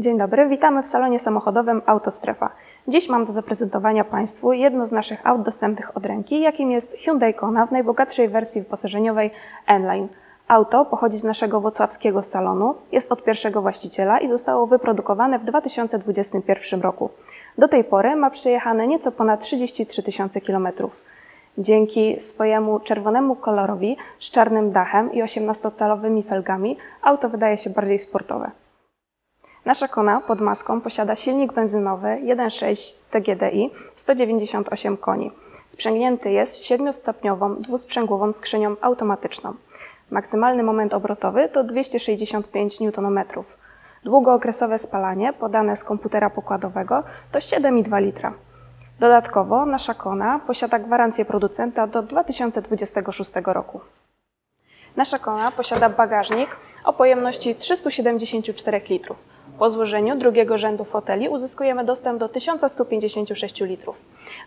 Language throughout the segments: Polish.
Dzień dobry, witamy w salonie samochodowym Autostrefa. Dziś mam do zaprezentowania Państwu jedno z naszych aut dostępnych od ręki, jakim jest Hyundai Kona w najbogatszej wersji wyposażeniowej N-Line. Auto pochodzi z naszego włocławskiego salonu, jest od pierwszego właściciela i zostało wyprodukowane w 2021 roku. Do tej pory ma przejechane nieco ponad 33 tysiące kilometrów. Dzięki swojemu czerwonemu kolorowi z czarnym dachem i 18-calowymi felgami auto wydaje się bardziej sportowe. Nasza Kona pod maską posiada silnik benzynowy 1.6 TGDI 198 koni. Sprzęgnięty jest 7-stopniową dwusprzęgłową skrzynią automatyczną. Maksymalny moment obrotowy to 265 Nm. Długookresowe spalanie podane z komputera pokładowego to 7,2 litra. Dodatkowo nasza Kona posiada gwarancję producenta do 2026 roku. Nasza Kona posiada bagażnik o pojemności 374 litrów. Po złożeniu drugiego rzędu foteli uzyskujemy dostęp do 1156 litrów.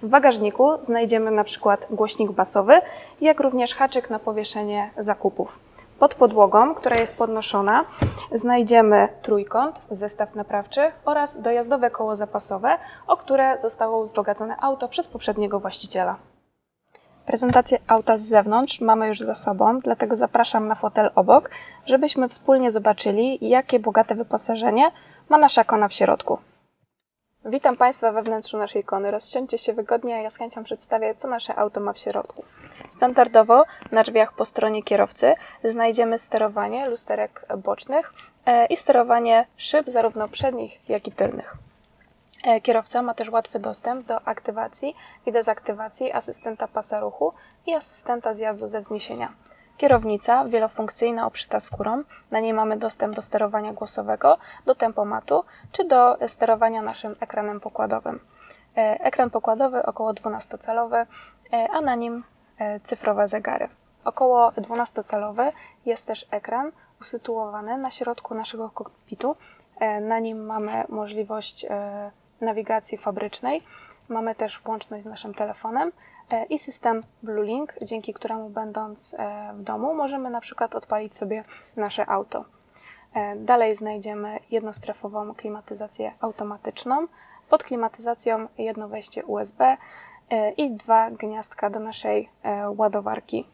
W bagażniku znajdziemy na przykład głośnik basowy, jak również haczyk na powieszenie zakupów. Pod podłogą, która jest podnoszona, znajdziemy trójkąt, zestaw naprawczy oraz dojazdowe koło zapasowe, o które zostało wzbogacone auto przez poprzedniego właściciela. Prezentację auta z zewnątrz mamy już za sobą, dlatego zapraszam na fotel obok, żebyśmy wspólnie zobaczyli, jakie bogate wyposażenie ma nasza kona w środku. Witam Państwa we wnętrzu naszej kony. Rozsiądźcie się wygodnie, a ja z chęcią przedstawię, co nasze auto ma w środku. Standardowo na drzwiach po stronie kierowcy znajdziemy sterowanie lusterek bocznych e, i sterowanie szyb zarówno przednich, jak i tylnych. E, Kierowca ma też łatwy dostęp do aktywacji i dezaktywacji asystenta pasa ruchu i asystenta zjazdu ze wzniesienia. Kierownica wielofunkcyjna obszyta skórą, na niej mamy dostęp do sterowania głosowego, do tempomatu czy do sterowania naszym ekranem pokładowym. E, Ekran pokładowy około 12-calowy, e, a na nim cyfrowe zegary. Około 12-calowy jest też ekran usytuowany na środku naszego kokpitu. Na nim mamy możliwość nawigacji fabrycznej. Mamy też łączność z naszym telefonem e, i system Blue Link, dzięki któremu będąc e, w domu możemy na przykład odpalić sobie nasze auto. E, Dalej znajdziemy jednostrefową klimatyzację automatyczną. Pod klimatyzacją jedno wejście USB i dwa gniazdka do naszej ładowarki.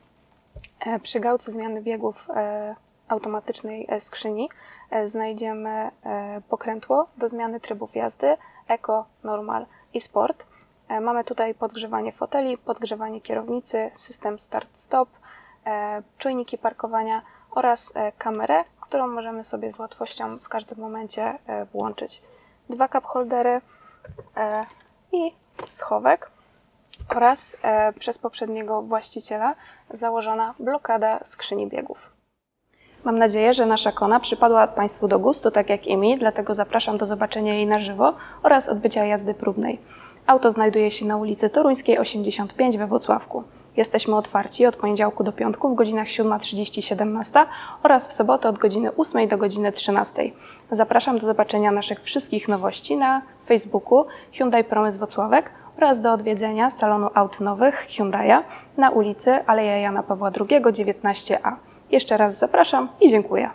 Przy gałce zmiany biegów automatycznej e, skrzyni e, znajdziemy e, pokrętło do zmiany trybów jazdy Eco, Normal i Sport. Mamy tutaj podgrzewanie foteli, podgrzewanie kierownicy, system start-stop, czujniki parkowania oraz kamerę, którą możemy sobie z łatwością w każdym momencie włączyć. Dwa cup holdery i schowek oraz przez poprzedniego właściciela założona blokada skrzyni biegów. Mam nadzieję, że nasza kona przypadła Państwu do gustu, tak jak i mi, dlatego zapraszam do zobaczenia jej na żywo oraz odbycia jazdy próbnej. Auto znajduje się na ulicy Toruńskiej 85 we Włocławku. Jesteśmy otwarci od poniedziałku do piątku w godzinach 7.30-17 oraz w sobotę od godziny 8 do godziny 13. Zapraszam do zobaczenia naszych wszystkich nowości na Facebooku Hyundai Promysł Włocławek oraz do odwiedzenia salonu aut nowych Hyundai'a na ulicy Aleja Jana Pawła II 19a. Jeszcze raz zapraszam i dziękuję.